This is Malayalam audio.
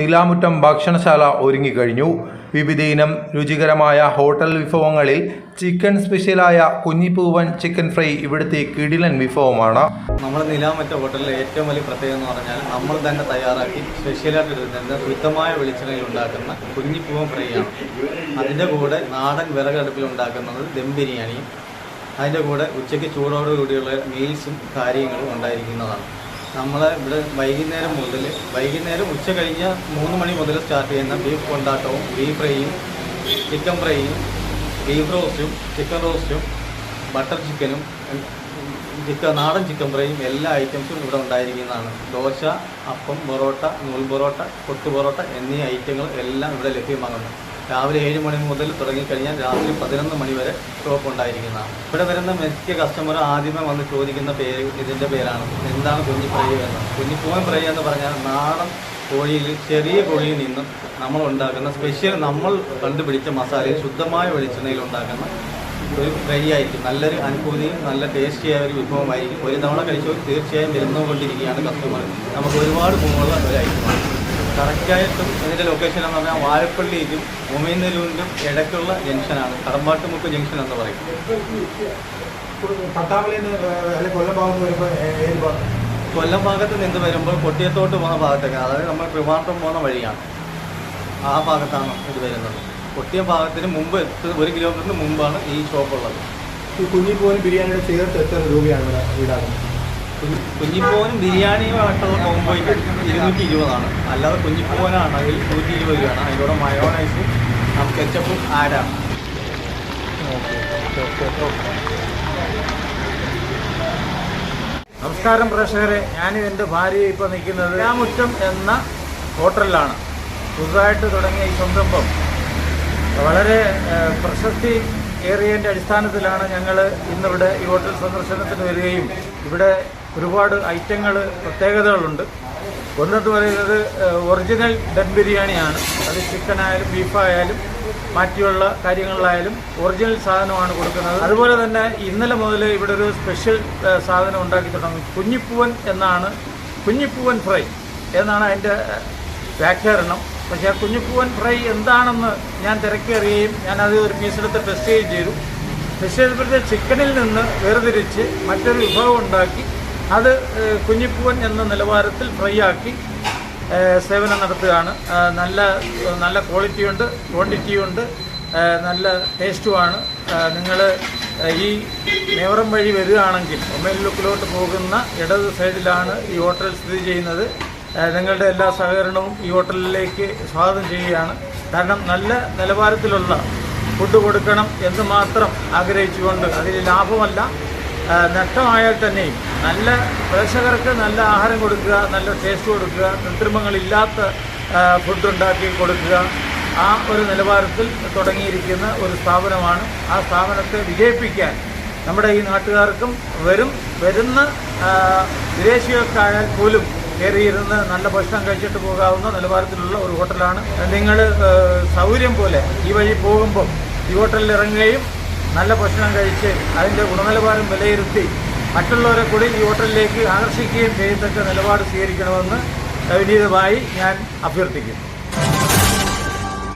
നിലാമുറ്റം ഭക്ഷണശാല ഒരുങ്ങിക്കഴിഞ്ഞു. വിവിധ ഇനം രുചികരമായ ഹോട്ടൽ വിഭവങ്ങളിൽ ചിക്കൻ സ്പെഷ്യലായ കുഞ്ഞിപ്പൂവൻ ചിക്കൻ ഫ്രൈ ഇവിടുത്തെ കിടിലൻ വിഭവമാണ്. നമ്മുടെ നിലാമറ്റ ഹോട്ടലിലെ ഏറ്റവും വലിയ പ്രത്യേകത എന്ന് പറഞ്ഞാൽ നമ്മൾ തന്നെ തയ്യാറാക്കി സ്പെഷ്യലായിട്ട് എടുക്കുന്ന ശുദ്ധമായ വെളിച്ചെണ്ണയിൽ ഉണ്ടാക്കുന്ന കുഞ്ഞിപ്പൂവൻ ഫ്രൈ ആണ് അതിന്റെ കൂടെ നാടൻ വിറകടുപ്പിൽ ഉണ്ടാക്കുന്നത് ദം ബിരിയാണിയും അതിന്റെ കൂടെ ഉച്ചയ്ക്ക് ചൂടോടുകൂടിയുള്ള മീൽസും കാര്യങ്ങളും ഉണ്ടായിരിക്കുന്നതാണ്. നമ്മൾ ഇവിടെ വൈകുന്നേരം മുതൽ വൈകുന്നേരം ഉച്ച കഴിഞ്ഞ മൂന്ന് മണി മുതൽ സ്റ്റാർട്ട് ചെയ്യുന്ന ബീഫ് കൊണ്ടാട്ടവും ബീഫ് ഫ്രൈയും ചിക്കൻ ഫ്രൈയും ബീഫ് റോസ്റ്റും ചിക്കൻ റോസ്റ്റും ബട്ടർ ചിക്കനും ചിക്കൻ നാടൻ ചിക്കൻ ഫ്രൈയും എല്ലാ ഐറ്റംസും ഇവിടെ ഉണ്ടായിരിക്കുന്നതാണ്. ദോശ അപ്പം പൊറോട്ട നൂൽ പൊറോട്ട കൊത്തു പൊറോട്ട എന്നീ ഐറ്റങ്ങൾ എല്ലാം ഇവിടെ ലഭ്യമാകുന്നു. രാവിലെ ഏഴ് മണി മുതൽ തുടങ്ങിക്കഴിഞ്ഞാൽ രാത്രി പതിനൊന്ന് മണി വരെ ഷോപ്പ് ഉണ്ടായിരിക്കുന്നതാണ് ഇവിടെ വരുന്ന മിക്ക കസ്റ്റമർ ആദ്യമേ വന്ന് ചോദിക്കുന്ന പേര് ഇതിന്റെ പേരാണ്. എന്താണ് കുഞ്ഞി ഫ്രൈ എന്ന്? കുഞ്ഞിപ്പൂവൻ ഫ്രൈ എന്ന് പറഞ്ഞാൽ നാടൻ കോഴിയിൽ ചെറിയ കോഴിയിൽ നിന്നും നമ്മൾ ഉണ്ടാക്കുന്ന സ്പെഷ്യൽ നമ്മൾ കണ്ടുപിടിച്ച മസാലയിൽ ശുദ്ധമായ വെളിച്ചെണ്ണയിൽ ഉണ്ടാക്കുന്ന ഒരു ഫ്രൈ ആയിരിക്കും. നല്ലൊരു അനുഭൂതിയും നല്ല ടേസ്റ്റിയായ ഒരു വിഭവമായിരിക്കും. ഒരു തവണ കഴിച്ചവർ തീർച്ചയായും വരുന്നുകൊണ്ടിരിക്കുകയാണ് കസ്റ്റമർ നമുക്ക് ഒരുപാട് ഗുണമുള്ള ഒരു ഐറ്റമാണ് കറക്റ്റായിട്ടും ഇതിന്റെ ലൊക്കേഷൻ എന്ന് പറഞ്ഞാൽ വാഴപ്പള്ളിയിലും ഉമയനെല്ലൂരിലും ഇടയ്ക്കുള്ള ജംഗ്ഷനാണ്. കടമ്പാട്ടുമുക്ക് ജംഗ്ഷൻ എന്ന് പറയും. കൊല്ലം ഭാഗത്ത് നിന്ന് വരുമ്പോൾ കൊട്ടിയത്തോട്ട് പോകുന്ന ഭാഗത്തേക്ക് അതായത് നമ്മൾ ട്രിവാൻഡ്രം പോകുന്ന വഴിയാണ്. ആ ഭാഗത്താണ് ഇത് വരുന്നത്. കൊട്ടിയ ഭാഗത്തിന് മുമ്പ് എത്ത് ഒരു കിലോമീറ്ററിന് മുമ്പാണ് ഈ ഷോപ്പുള്ളത് ഈ കുഞ്ഞിപ്പോലും ബിരിയാണിയുടെ ചേർത്ത് എത്ര രൂപയാണ് ഇവിടെ ഈടാക്കുന്നത് കുഞ്ഞി- ബിരിയാണി വളർത്തുന്ന കോമ്പോയ്ക്ക് ഇരുന്നൂറ്റി ഇരുപതാണ് അല്ലാതെ കുഞ്ഞിപ്പോനാണെങ്കിൽ നൂറ്റി ഇരുപത് രൂപയാണ് അതിലൂടെ മയോണൈസും കെച്ചപ്പും ആഡാണ് നമസ്കാരം പ്രേക്ഷകരെ. ഞാനും എന്റെ ഭാര്യ ഇപ്പോൾ നിൽക്കുന്നത് രാമുറ്റം എന്ന ഹോട്ടലിലാണ്. പുതുതായിട്ട് തുടങ്ങിയ ഈ സംരംഭം വളരെ പ്രശസ്തി ഏറിയതിന്റെ അടിസ്ഥാനത്തിലാണ് ഞങ്ങൾ ഇന്നിവിടെ ഈ ഹോട്ടൽ സന്ദർശനത്തിന് വരികയും ഇവിടെ ഒരുപാട് ഐറ്റങ്ങൾ പ്രത്യേകതകളുണ്ട്. ഒന്നെന്ന് പറയുന്നത് ഒറിജിനൽ ഡൻ ബിരിയാണിയാണ്. അത് ചിക്കനായാലും ബീഫായാലും മറ്റുള്ള കാര്യങ്ങളിലായാലും ഒറിജിനൽ സാധനമാണ് കൊടുക്കുന്നത്. അതുപോലെ തന്നെ ഇന്നലെ മുതൽ ഇവിടെ ഒരു സ്പെഷ്യൽ സാധനം ഉണ്ടാക്കി തുടങ്ങി കുഞ്ഞിപ്പൂവൻ എന്നാണ് കുഞ്ഞിപ്പൂവൻ ഫ്രൈ എന്നാണ് അതിന്റെ ഏഹ്, വ്യാഖ്യാരണം. പക്ഷേ ആ കുഞ്ഞിപ്പൂവൻ ഫ്രൈ എന്താണെന്ന് ഞാൻ തിരക്കി ഞാൻ ഞാനത് ഒരു പീസെടുത്ത് ടെസ്റ്റ് ചെയ്യുകയും ചെയ്തു. ടെസ്റ്റ് ചെയ്തപ്പോഴത്തെ ചിക്കനിൽ നിന്ന് വേർതിരിച്ച് മറ്റൊരു വിഭവം ഉണ്ടാക്കി. അത് കുഞ്ഞിപ്പൂവൻ എന്ന നിലവാരത്തിൽ ഫ്രൈ ആക്കി സേവനം നടത്തുകയാണ്. നല്ല നല്ല ക്വാളിറ്റിയുണ്ട് ക്വാണ്ടിറ്റിയുണ്ട് നല്ല ടേസ്റ്റുമാണ് നിങ്ങൾ ഈ നേവറം വഴി വരികയാണെങ്കിൽ ഒമേലുക്കിലോട്ട് പോകുന്ന ഇടത് സൈഡിലാണ് ഈ ഹോട്ടൽ സ്ഥിതി ചെയ്യുന്നത്. നിങ്ങളുടെ എല്ലാ സഹകരണവും ഈ ഹോട്ടലിലേക്ക് സ്വാഗതം ചെയ്യുകയാണ്. കാരണം നല്ല നിലവാരത്തിലുള്ള ഫുഡ് കൊടുക്കണം എന്ന് മാത്രം ആഗ്രഹിച്ചുകൊണ്ട് അതിൽ ലാഭമല്ല നഷ്ടമായാൽ തന്നെയും നല്ല പ്രേക്ഷകർക്ക് നല്ല ആഹാരം കൊടുക്കുക നല്ല ടേസ്റ്റ് കൊടുക്കുക കൃത്രിമങ്ങളില്ലാത്ത ഫുഡ് ഉണ്ടാക്കി കൊടുക്കുക. ആ ഒരു നിലവാരത്തിൽ തുടങ്ങിയിരിക്കുന്ന ഒരു സ്ഥാപനമാണ്. ആ സ്ഥാപനത്തെ വിജയിപ്പിക്കാൻ നമ്മുടെ ഈ നാട്ടുകാർക്കും വരും വരുന്ന വിദേശികൾക്കായാൽ പോലും കയറിയിരുന്ന് നല്ല ഭക്ഷണം കഴിച്ചിട്ട് പോകാവുന്ന നിലവാരത്തിലുള്ള ഒരു ഹോട്ടലാണ്. നിങ്ങൾ സൗകര്യം പോലെ ഈ വഴി പോകുമ്പോൾ ഈ ഹോട്ടലിൽ ഇറങ്ങുകയും നല്ല ഭക്ഷണം കഴിച്ച് അതിന്റെ ഗുണനിലവാരം വിലയിരുത്തി മറ്റുള്ളവരെ കൂടി ഈ ഹോട്ടലിലേക്ക് ആകർഷിക്കുകയും ചെയ്യത്തക്ക നിലപാട് സ്വീകരിക്കണമെന്ന് വിനീതമായി ഞാൻ അഭ്യർത്ഥിക്കുന്നു.